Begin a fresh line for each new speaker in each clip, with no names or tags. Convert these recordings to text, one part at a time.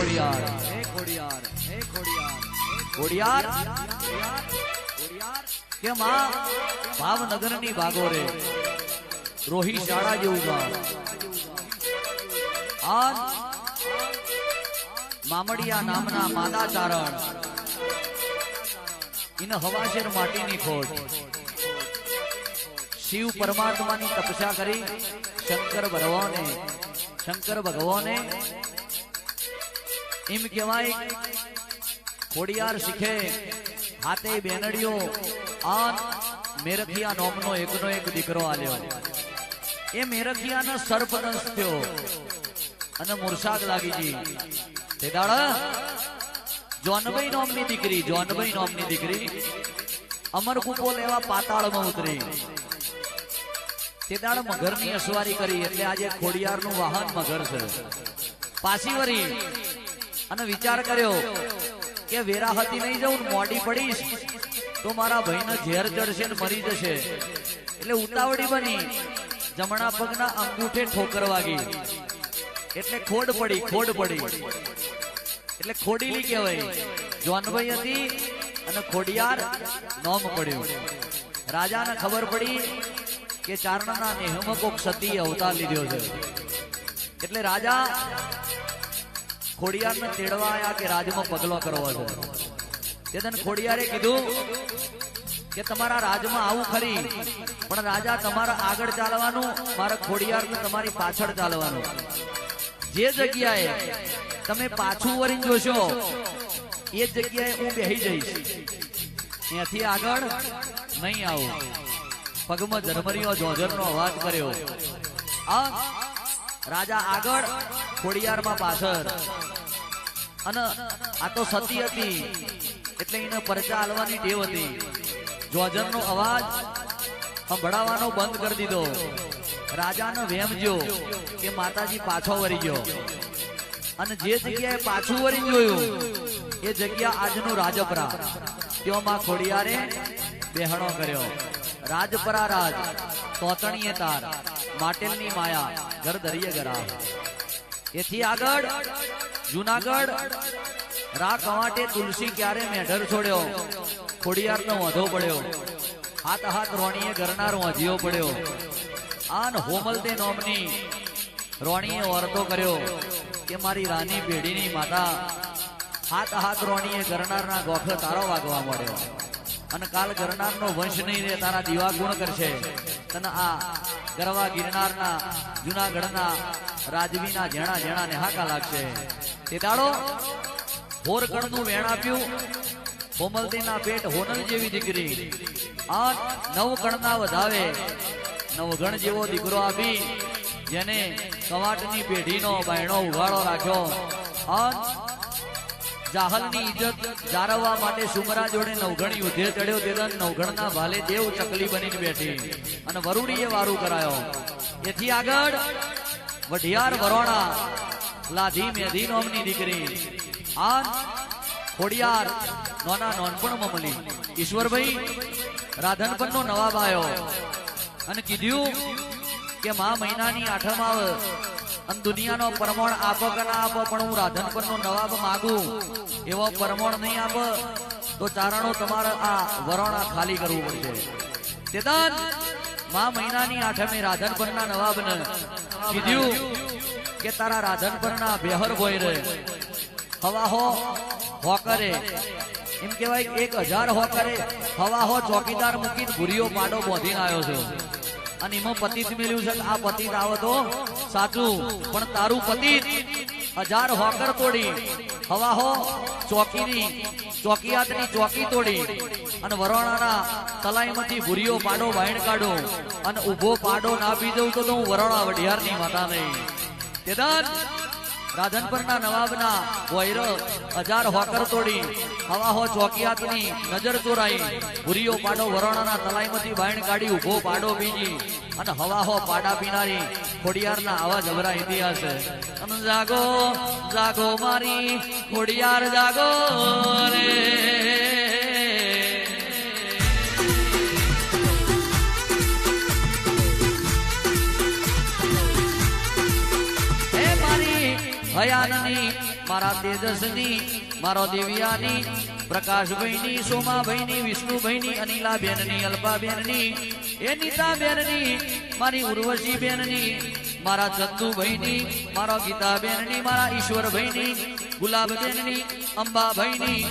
ખોડિયાર. હે ખોડિયાર? હે ખોડિયાર ખોડિયાર ખોડિયાર કે માં, ભાવનગરની ભાગોરે રોહી શાળા જેવું ગામ. આજ મામડિયા નામના માદા ચારણ ઇન હવાશેર માટીની ખોજ શિવ પરમાત્માની તપસ્યા કરી શંકર ભગવાને શંકર ભગવાને એમ કહેવાય, ખોડિયાર શીખે, હાથે બેનડીઓ આ મેરખિયા નોમનો એકનો એક દીકરો આલ્યો. એ મેરખિયાનો સર્પદંશ થયો અને મુરસાદ લાગી ગઈ તે દાડા જોનભાઈ નોમની દીકરી જોનભાઈ નોમની દીકરી અમરકૂપો લેવા પાતાળમાં ઉતરી. તે દાડ મગરની અસવારી કરી, એટલે આજે ખોડિયારનું વાહન મગર છે. પાછી વરી અને વિચાર કર્યો કે વેરા હતી નહીં જવું મોડી પડીશ, તો મારા ભાઈને ઝેર ચડશે ને મરી જશે. એટલે ઉતાવળી બની. જમણા પગના અંગૂઠે ઠોકર વાગી. એટલે ખોડ પડી ખોડ પડી. એટલે ખોડીલી કહેવાય. જોનભાઈ હતી અને ખોડિયાર નોમ પડ્યું. રાજાને ખબર પડી કે ચારણાના નેહમાં કોક સતી અવતાર લીધો છે. એટલે રાજા ખોડિયારને તેડવા આવ્યા કે રાજમાં પગલો કરવો છે? તે ખોડિયારે કીધું કે તમારા રાજમાં આવું ખરી, પણ રાજા તમારા આગળ ચાલવાનું, મારા ખોડિયાર તમારી પાછળ ચાલવાનું. જે જગ્યાએ તમે પાછું વળી જોશો, એ જગ્યાએ હું બેહી જઈશ. ત્યાંથી આગળ નહીં આવું. પગમાં ઝરમરીઓ જોજરનો અવાજ કર્યો. રાજા આગળ ખોડિયારમાં પાછળ. અને આ તો સતી હતી. એટલે એને પરચા હાલવાની ટેવ હતી. જોજરનો અવાજ સંભળાવવાનો બંધ કરી દીધો. રાજાનો વેમ જો કે માતાજી પાછો વળી ગયો. અને જે જગ્યાએ પાછું વળી જોયું, એ જગ્યા આજનું રાજપરા. ત્યાં માં ખોડિયારે બેહણો કર્યો. રાજપરા રાજ, તોતણીએ તાર, માટેલની માયા, ઘર દરિયે ગરા એથી આગળ જુનાગઢ? રા કવાટે તુલસી ક્યારે મેઢર છોડ્યો? ખોડિયારનો વધો પડ્યો. હાથ હાથ રોણીએ ગરનાર વાંધ્યો પડ્યો. આન હોમલતે નોમની રોણીએ વર્તો કર્યો કે મારી રાની પેઢીની માતા હાથ હાથ રોણીએ ગરનારના ગોખ તારો વાગવા મળ્યો અને કાલ ગરનારનો વંશ નહીં રે, તારા દીવા ગુણ કરશે. તને આ ગરવા ગિરનારના જુનાગઢના રાજવીના જેણા જેણા ને હાકા લાગશે. તે દાડો હોરકણનું વેણ આપ્યું. કોમલતીના પેટ હોનલ જેવી દીકરી. આ નવ કણના વધાવે. નવગણ જેવો દીકરો આપી, જેને કવાટની પેઢીનો બાયણો ઉઘાડો રાખ્યો. આ જાહલની ઇજ્જત જાળવવા માટે સુમરા જોડે નવગણ યુદ્ધે ચડ્યો. તે નવગણના ભાલે દેવ ચકલી બનીને બેઠી અને વરુડીએ વારું કરાયો. એથી આગળ વઢિયાર વરોણા લાધી મેધી નોમની દીકરી. આ ખોડિયાર નોના નોનપણમાં મળી. ઈશ્વરભાઈ રાધનપણનો નવાબ આવ્યો અને કીધું કે મા મહિનાની આઠમ આવે અને દુનિયાનો પરમણ આપો કે ના આપો, પણ હું રાધનપરનો નવાબ માગું. એવો પરમણ નહીં આપ, તો ચારણો તમારે આ વરોણા ખાલી કરવું પડશે. તેદાન મા મહિનાની આઠમે રાધનપરના નવાબને કીધું કે તારા રાધનપરના બેહર બોય રે. હવા હો હોકરે એમ કહેવાય એક હજાર હોકરે હવા હો, ચોકીદાર મૂકીને ભૂરીઓ પાડો બોધીને આવ્યો છે. અને એમાં પતિત મેળ્યું છે. આ પતિત આવે તો સાચું. પણ તારું પતિત હજાર હોકર તોડી. હવા હો, ચોકીની, ચોકીયાતની ચોકી તોડી. અને વરોણાના તલાઈમાંથી ભૂરીઓ પાડો વાઈણ કાઢો. અને ઊભો પાડો ના પી દઉં તો હું વરોણા વઢિયારની માતા નહીં. તેદાન રાધનપરના નવાબના વૈરો હજાર હોકર તોડી હવા હો ચોકિયાતની નજર ચોરાઈ, ભૂરીઓ પાડો વરોણાના તલાઈમાંથી બાયણ કાઢી ઊભો પાડો બીજી, અને હવા હો પાડા પીનારી ખોડિયારના આવા જબરા ઇતિહાસ છે. જાગો જાગો મારી, ખોડિયાર જાગો રે. મારી તેજસની, મારો દિવ્યાની પ્રકાશભાઈની સોમાભાઈની વિષ્ણુભાઈની અનિલાબેનની, અલ્પાબેનની એ નીતાબેનની મારી ઉર્વશીબેનની, મારા ચંદુભાઈની મારા ગીતાબેનની, મારા ઈશ્વરભાઈની ગુલાબબેનની અંબાભાઈની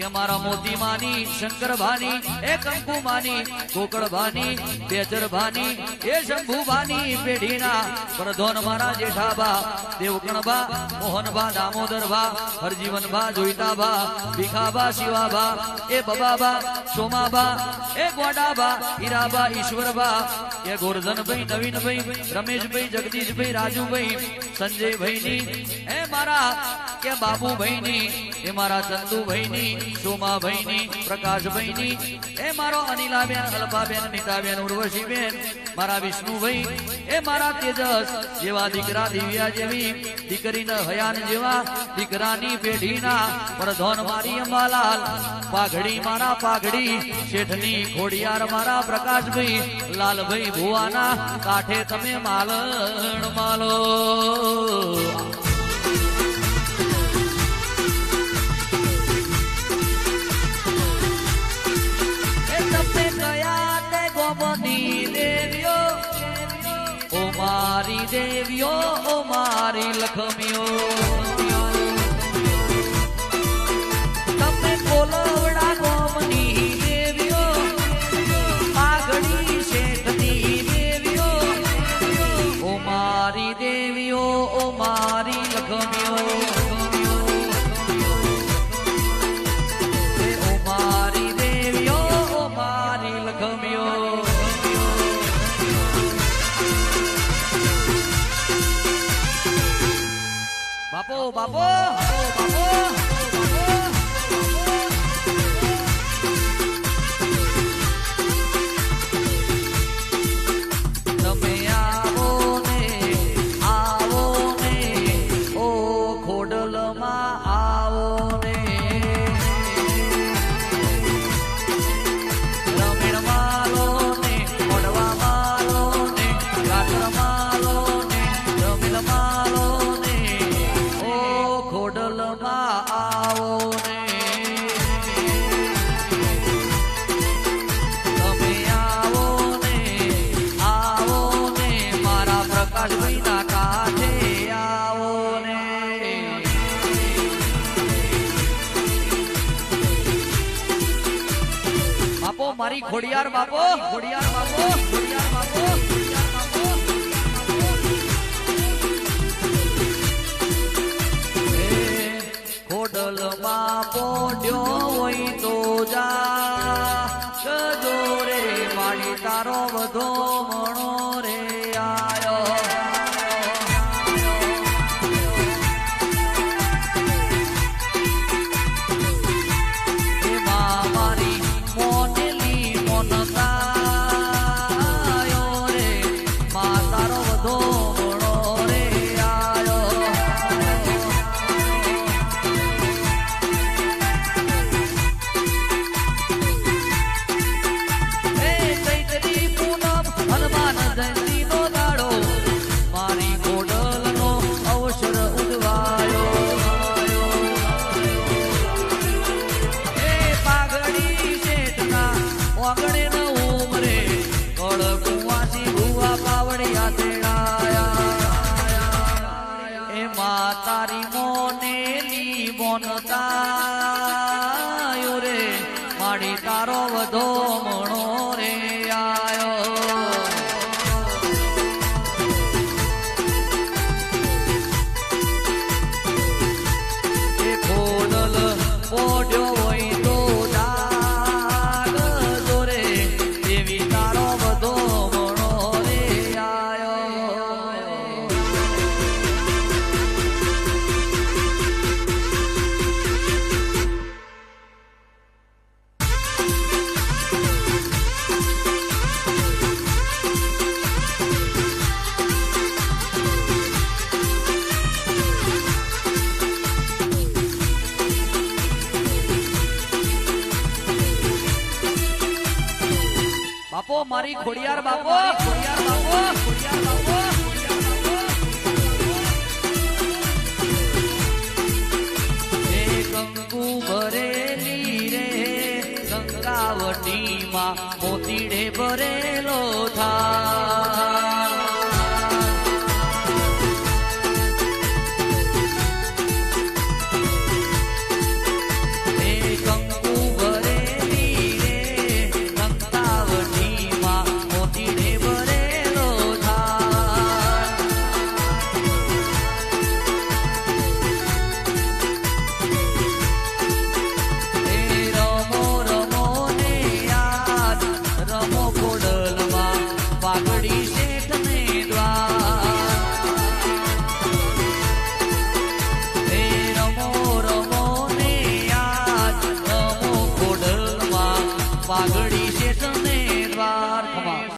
કે મારા મોતીમાની શંકરભાની એ કંકુમાની ગોકળભાની બેચરભાની એ શંભુભાની પેઢીના પ્રધોન મારા જેઠાબા દેવકણબા મોહનબા દામોદરભા હરજીવનભા જોઈતાભા ભીખાબા શિવાભા એ બબાબા સોમાબા એ ગોડાબા હીરાબા ઈશ્વરબા એ ગોરધનભાઈ નવીનભાઈ રમેશભાઈ જગદીશભાઈ રાજુભાઈ સંજયભાઈની એ મારા કે બાબુભાઈની એ મારા ચંદુભાઈની સોમાભાઈની પ્રકાશભાઈની એ મારો અનિલાબેન અલ્પાબેન નીતાબેન, ઉર્વશીબેન, મારા વિષ્ણુભાઈ, એ મારા તેજસ, જેવા દીકરા દિવ્યા જેવી, દીકરીના હયાન જેવા, દીકરાની પેઢીના, પ્રધોન મારી અંબાલાલ, પાઘડી મારા પાઘડી, શેઠની ખોડિયાર મારા પ્રકાશભાઈ, લાલભાઈ ભુવાના, કાંઠે તમે માલણ માલો. ઓ મારી લખમીઓ. બાપો બાપો મારી ઘોડિયાર બાપો ઘોડિયાર બાપો ઘોડિયાર બાપો ખોડિયાર બાપો. ખોડલ બાપો ડ્યો હોય તો જા. ગજો રે માડી તારો વધો. মনোজ મારી ઘોડિયાર બાપો ઘોડિયાર બાપો. ઘોડિયાર બાપો ભરેલી રે ગંગાવટીમાં મોતીડે ભરેલો થા